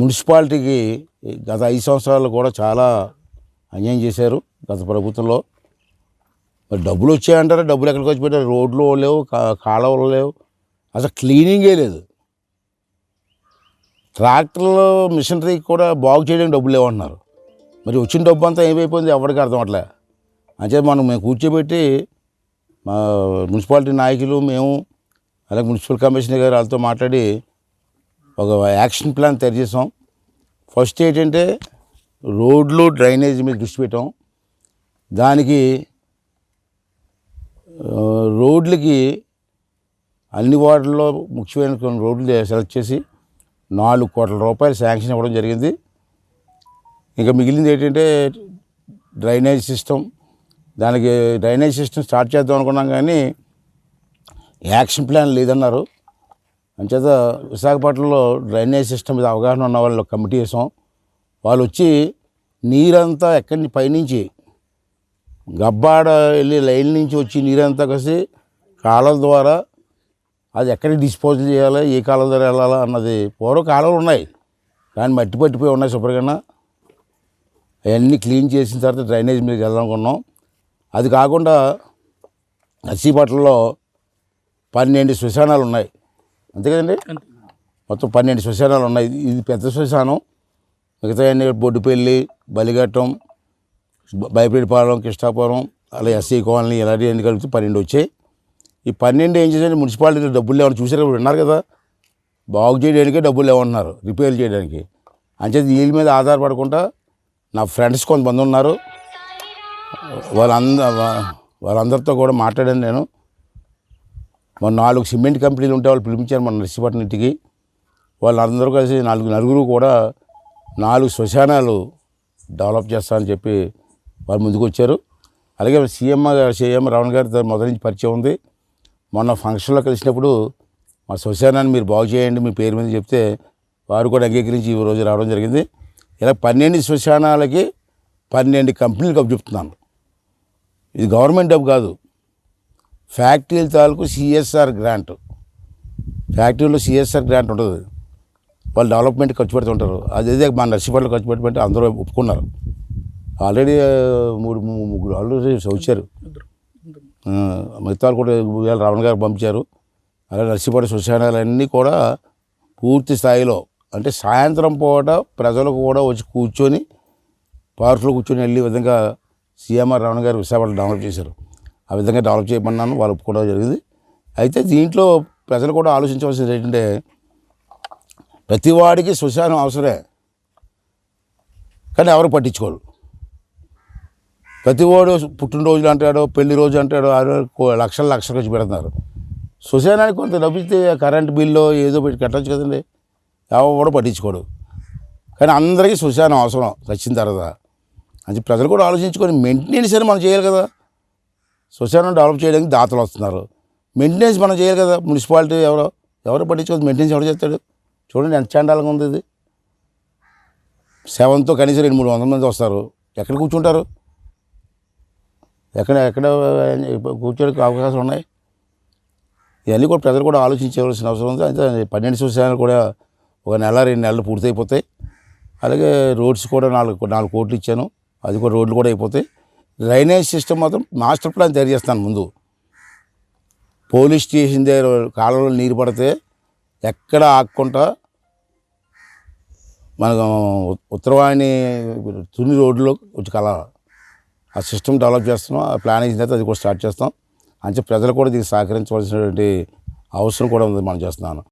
మున్సిపాలిటీకి గత ఐదు సంవత్సరాలు కూడా చాలా అన్యాయం చేశారు గత ప్రభుత్వంలో. మరి డబ్బులు వచ్చాయంటారా? డబ్బులు ఎక్కడికి వచ్చి పెట్టారు? రోడ్లు లేవు కా- కాలువలు లేవు. అసలు క్లీనింగే లేదు ట్రాక్టర్లు మిషనరీ కూడా బాగు చేయడానికి డబ్బులు లేవంటున్నారు. మరి వచ్చిన డబ్బు అంతా ఏమైపోయింది ఎవరికి అర్థం అట్లే అంటే మనం మేము కూర్చోబెట్టి మా మున్సిపాలిటీ నాయకులు మేము అలాగే మున్సిపల్ కమిషనర్ గారు వాళ్ళతో మాట్లాడి ఒక యాక్షన్ ప్లాన్ తయారు చేసాం. ఫస్ట్ ఏంటంటే రోడ్లు డ్రైనేజ్ మీద దృష్టి పెట్టాం. దానికి రోడ్లకి అన్ని వార్డుల్లో ముఖ్యమైన కొన్ని రోడ్లు సెలెక్ట్ చేసి నాలుగు కోట్ల రూపాయలు శాంక్షన్ ఇవ్వడం జరిగింది. ఇంకా మిగిలింది ఏంటంటే డ్రైనేజ్ సిస్టమ్. దానికి డ్రైనేజ్ సిస్టమ్ స్టార్ట్ చేద్దాం అనుకున్నాం కానీ యాక్షన్ ప్లాన్ లేదన్నారు. అంచేత విశాఖపట్నంలో డ్రైనేజ్ సిస్టమ్ మీద అవగాహన ఉన్న వాళ్ళు కమిటీ వేసాం. వాళ్ళు వచ్చి నీరంతా ఎక్కడి పైనుంచి గబ్బాడ వెళ్ళి లైన్ నుంచి వచ్చి నీరంతా కలిసి కాలం ద్వారా అది ఎక్కడికి డిస్పోజల్ చేయాలి ఏ కాలం ద్వారా వెళ్ళాలా అన్నది పూర్వ కాలువలు ఉన్నాయి. కానీ మట్టి పట్టిపోయి ఉన్నాయి శుభ్రంగా. అవన్నీ క్లీన్ చేసిన తర్వాత డ్రైనేజ్ మీద వెళ్దామనుకున్నాం అది కాకుండా నర్సీపట్నంలో పన్నెండు శ్మశానాలు ఉన్నాయి. అంతే కదండి? మొత్తం పన్నెండు శ్మశానాలు ఉన్నాయి. ఇది- పెద్ద శ్మశానం. మిగతా అన్ని బొడ్డుపల్లి బలిఘట్టం బయపేడిపాలెం కృష్ణాపురం అలా ఎస్సీ కాలనీ ఇలాంటి అన్ని కలిపి పన్నెండు వచ్చాయి. ఈ పన్నెండు ఏం చేశారు మున్సిపాలిటీ డబ్బులు లేవని చూసారు ఇప్పుడు విన్నారు కదా? బాగు చేయడానికే డబ్బులు లేవన్నారు రిపేర్ చేయడానికి. అంచేది వీళ్ళ మీద ఆధారపడకుండా నా ఫ్రెండ్స్ కొంతమంది ఉన్నారు. వాళ్ళంద వాళ్ళందరితో కూడా మాట్లాడాను నేను. మన నాలుగు సిమెంట్ కంపెనీలు ఉంటే వాళ్ళు పిలిపించారు మన నర్సీపట్నం ఇంటికి వాళ్ళందరూ కలిసి నాలుగు నలుగురు కూడా నాలుగు శ్మశానాలు డెవలప్ చేస్తామని చెప్పి వాళ్ళు ముందుకు వచ్చారు అలాగే సీఎం గారు- సీఎం రావణ్ గారితో మొదటి నుంచి పరిచయం ఉంది. మొన్న ఫంక్షన్లో కలిసినప్పుడు మా శ్మశానాన్ని మీరు బాగు చేయండి మీ పేరు మీద చెప్తే వారు కూడా అంగీకరించి ఈ రోజు రావడం జరిగింది. ఇలా పన్నెండు శ్మశానాలకి పన్నెండు కంపెనీలకు అప్పు చెప్తున్నాను. ఇది గవర్నమెంట్ డబ్బు కాదు. ఫ్యాక్టరీల తాలూకు సిఎస్ఆర్ గ్రాంట్. ఫ్యాక్టరీలో సిఎస్ఆర్ గ్రాంట్ ఉంటుంది వాళ్ళు డెవలప్మెంట్ ఖర్చు పెడుతుంటారు అదే మా నర్సిపల్లి ఖర్చు పెట్టమంటే అందరూ ఒప్పుకున్నారు. ఆల్రెడీ మూడు ముగ్గురు ఆల్రెడీ వచ్చారు. ఆ, మిగతా కూడా ఇవాళ రావణ గారు పంపించారు. అలాగే నర్సిపల్లి శ్మశానాలన్నీ కూడా పూర్తి స్థాయిలో అంటే సాయంత్రం పూట ప్రజలకు కూడా వచ్చి కూర్చొని పార్కులో కూర్చొని వెళ్ళే విధంగా సీఎంఆర్ రావణ గారు విశాఖపట్నం డెవలప్ చేశారు. ఆ విధంగా డెవలప్ చేయమన్నాను వాళ్ళు ఒప్పుకోవడం జరిగింది. అయితే దీంట్లో ప్రజలు కూడా ఆలోచించవలసింది ఏంటంటే ప్రతివాడికి శ్మశానం అవసరమే. కానీ ఎవరు పట్టించుకోరు. ప్రతివాడు పుట్టినరోజులు అంటాడో పెళ్ళి రోజు అంటాడు ఆరు లక్షల లక్షలు ఖర్చు పెడుతున్నారు. శ్మశానానికి కొంత డబ్బిస్తే కరెంట్ బిల్లు ఏదో పెట్టి కట్టచ్చు కదండి. ఎవరు పట్టించుకోడు కానీ అందరికీ శ్మశానం అవసరం వచ్చిన తర్వాత. అది ప్రజలు కూడా ఆలోచించుకొని మెయింటెనెన్స్ అని మనం చేయాలి కదా. శ్మశానం డెవలప్ చేయడానికి దాతలు వస్తున్నారు. మెయింటెనెన్స్ మనం చేయాలి కదా. మున్సిపాలిటీ ఎవరో ఎవరు పట్టించుకోదు. మెయింటెనెన్స్ ఎవరు చేస్తాడు? చూడండి ఎంత చాండాలుగా ఉంది ఇది. సెవెన్తో కనీసం రెండు మూడు వందల మంది వస్తారు. ఎక్కడ కూర్చుంటారు? ఎక్కడ ఎక్కడ కూర్చోడానికి అవకాశం ఉన్నాయి? ఇవన్నీ కూడా ప్రజలు కూడా ఆలోచించవలసిన అవసరం ఉంది. అయితే పన్నెండు సంవత్సరాలు కూడా ఒక నెల రెండు నెలలు పూర్తయిపోతాయి. అలాగే రోడ్స్ కూడా నాలుగు నాలుగు కోట్లు ఇచ్చాను. అది కూడా రోడ్లు కూడా అయిపోతాయి. డ్రైనేజ్ సిస్టమ్ మాత్రం మాస్టర్ ప్లాన్ తయారు చేస్తాను ముందు. పోలీస్ స్టేషన్ దగ్గర కాలంలో నీరు పడితే ఎక్కడ ఆగకుండా మనకు ఉత్తరవాణి తుని రోడ్లో వచ్చి కల ఆ సిస్టమ్ డెవలప్ చేస్తున్నాం ఆ ప్లాన్ వేసిన తర్వాత అది కూడా స్టార్ట్ చేస్తాం. అంటే ప్రజలు కూడా దీనికి సహకరించవలసినటువంటి అవసరం కూడా ఉంది మనం చేస్తున్నాను.